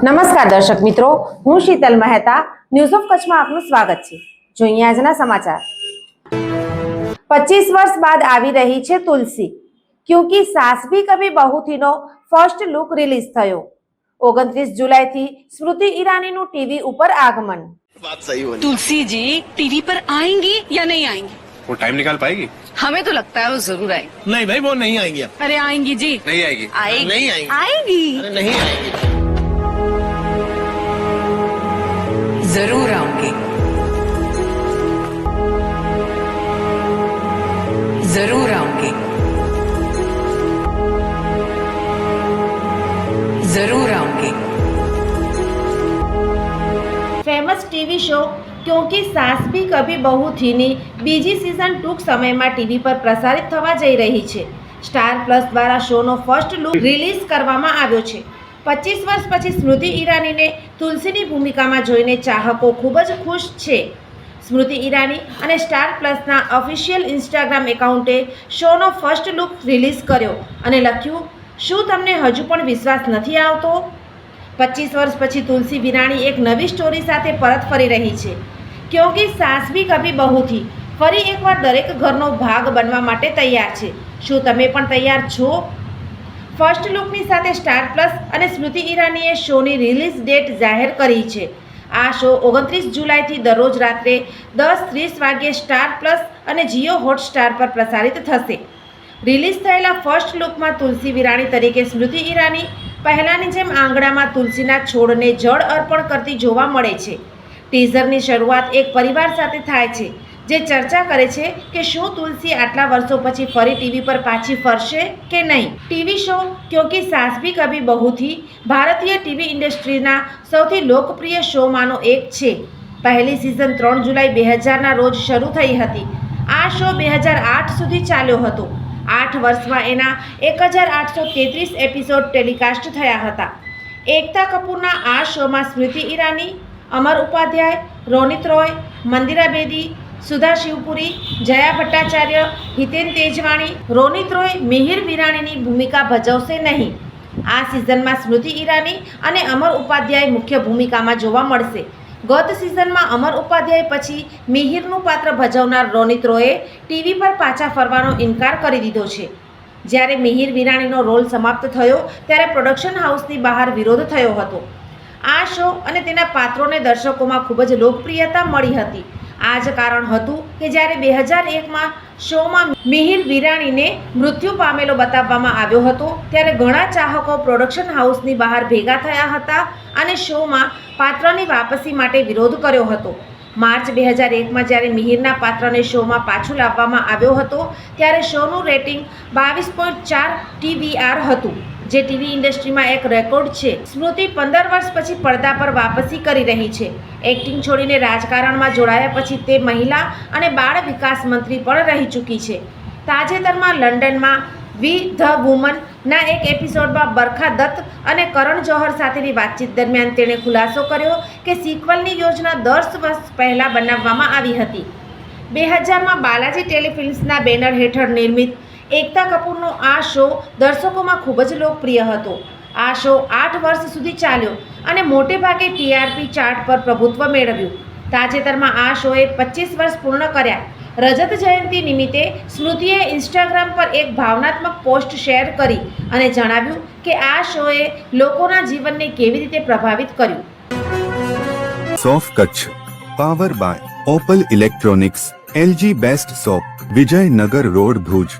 નમસ્કાર દર્શક મિત્રો હું શીતલ મહેતા ન્યૂઝ ઓફ કચ્છમાં આપનું સ્વાગત છે જોઈએ આજના સમાચાર પચીસ વર્ષ બાદ આવી રહી છે તુલસી ક્યુંકી સાસ ભી કભી બહુથીનો ફર્સ્ટ લુક રિલીઝ થયો ઓગણત્રીસ જુલાઈથી સ્મૃતિ ઈરાનીનું ટીવી ઉપર આગમન बात सही होनी तुलसी जी टीवी पर आएंगी या नहीं आएंगी वो टाइम निकाल पाएगी हमें तो लगता है वो जरूर आएंगी नहीं भाई वो नहीं आएंगे अब अरे आएंगी जी नहीं आएगी आएगी नहीं आएंगी। आएंगी अरे नहीं आएंगे famous TV show Kyunki Saas Bhi Kabhi Bahu થીની બીજી સિઝન ટૂંક સમયમાં ટીવી પર પ્રસારિત થવા જઈ રહી છે સ્ટાર પ્લસ દ્વારા શોનો ફર્સ્ટ લુક રિલીઝ કરવામાં આવ્યો છે પચીસ વર્ષ પછી સ્મૃતિ ઈરાનીને તુલસીની ભૂમિકામાં જોઈને ચાહકો ખૂબ જ ખુશ છે। સ્મૃતિ ઈરાની અને સ્ટાર પ્લસના ઓફિશિયલ ઇન્સ્ટાગ્રામ એકાઉન્ટે શોનો ફર્સ્ટ લુક રિલીઝ કર્યો અને લખ્યું, શું તમને હજુ પણ વિશ્વાસ નથી આવતો? પચીસ વર્ષ પછી તુલસી વિરાણી એક નવી સ્ટોરી સાથે પરત ફરી રહી છે. ક્યોંકિ સાસ ભી કભી બહુથી, ફરી એકવાર દરેક ઘરનો ભાગ બનવા માટે તૈયાર છે. શું તમે પણ તૈયાર છો? ફર્સ્ટ લુકની સાથે સ્ટાર પ્લસ અને સ્મૃતિ ઈરાનીએ શોની રિલીઝ ડેટ જાહેર કરી છે. આ શો ઓગણત્રીસ જુલાઈથી દરરોજ રાત્રે દસ ત્રીસ વાગ્યે સ્ટાર પ્લસ અને જીઓ હોટસ્ટાર પર પ્રસારિત થશે. રિલીઝ થયેલા ફર્સ્ટ લુકમાં તુલસી વિરાણી તરીકે સ્મૃતિ ઈરાની પહેલાંની જેમ આંગણામાં તુલસીના છોડને જળ અર્પણ કરતી જોવા મળે છે. ટીઝરની શરૂઆત એક પરિવાર સાથે થાય છે, જે ચર્ચા કરે છે કે શું તુલસી આટલા વર્ષો પછી ફરી ટીવી પર પાછી ફરશે કે નહીં. ટીવી શો, ક્યોંકિ સાસ ભી કભી બહુથી ભારતીય ટીવી ઇન્ડસ્ટ્રીના સૌથી લોકપ્રિય શોમાંનો એક છે. પહેલી સિઝન ત્રણ જુલાઈ બે હજારના રોજ શરૂ થઈ હતી. આ શો બે હજાર આઠ સુધી ચાલ્યો હતો. આઠ વર્ષમાં એના એક હજાર આઠસો તેત્રીસ એપિસોડ ટેલિકાસ્ટ થયા હતા. એકતા કપૂરના આ શોમાં સ્મૃતિ ઈરાની, અમર ઉપાધ્યાય, રોનિત રોય, મંદિરા બેદી, સુધા શિવપુરી, જયા ભટ્ટાચાર્ય, હિતેન તેજવાણી, રોનિત રોય, મિહિર વિરાણીની ભૂમિકા ભજવશે નહીં. આ સિઝનમાં સ્મૃતિ ઈરાની અને અમર ઉપાધ્યાય મુખ્ય ભૂમિકામાં જોવા મળશે. ગત સિઝનમાં અમર ઉપાધ્યાય પછી મિહિરનું પાત્ર ભજવનાર રોનિત રોયે ટીવી પર પાછા ફરવાનો ઇનકાર કરી દીધો છે. જ્યારે મિહિર વિરાણીનો રોલ સમાપ્ત થયો, ત્યારે પ્રોડક્શન હાઉસની બહાર વિરોધ થયો હતો. આ શો અને તેના પાત્રોને દર્શકોમાં ખૂબ જ લોકપ્રિયતા મળી હતી. આ જ કારણ હતું કે જ્યારે બે હજાર એકમાં શોમાં મિહિર વિરાણીને મૃત્યુ પામેલો બતાવવામાં આવ્યો હતો. ત્યારે ઘણા ચાહકો પ્રોડક્શન હાઉસની બહાર ભેગા થયા હતા અને શોમાં પાત્રની વાપસી માટે વિરોધ કર્યો હતો. માર્ચ બે હજાર એકમાં જ્યારે મિહિરના પાત્રને શોમાં પાછું લાવવામાં આવ્યો હતો, ત્યારે શોનું રેટિંગ બાવીસ પોઈન્ટ ચાર ટીવીઆર હતું. જે ટીવી ઇન્ડસ્ટ્રીમાં એક રેકોર્ડ છે, સ્મૃતિ પંદર વર્ષ પછી પડદા પર વાપસી કરી રહી છે. એક્ટિંગ છોડીને રાજકારણમાં જોડાયા પછી તે મહિલા અને બાળ વિકાસ મંત્રી પણ રહી ચૂકી છે. તાજેતરમાં લંડનમાં વી ધ વુમનના એક એપિસોડમાં બરખા દત્ત અને કરણ જોહર સાથેની વાતચીત દરમિયાન તેણે ખુલાસો કર્યો કે સિક્વલની યોજના દસ વર્ષ પહેલાં બનાવવામાં આવી હતી. બે હજારમાં બાલાજી ટેલિફિલ્મ્સના બેનર હેઠળ નિર્મિત એકતા કપૂરનો આ શો દર્શકોમાં ખૂબ જ લોકપ્રિય હતો. આ શો આઠ વર્ષ સુધી ચાલ્યો અને મોટે ભાગે ટીઆરપી ચાર્ટ પર પ્રભુત્વ મેળવ્યું. તાજેતરમાં આ શોએ પચીસ વર્ષ પૂર્ણ કર્યા. રજત જયંતિ નિમિત્તે સ્મૃતિએ ઇન્સ્ટાગ્રામ પર એક ભાવનાત્મક પોસ્ટ શેર કરી અને જણાવ્યું કે આ શોએ લોકોના જીવનને કેવી રીતે પ્રભાવિત કર્યું. સોફ Kutch, power by opal electronics, LG best shop, Vijaynagar road Bhuj.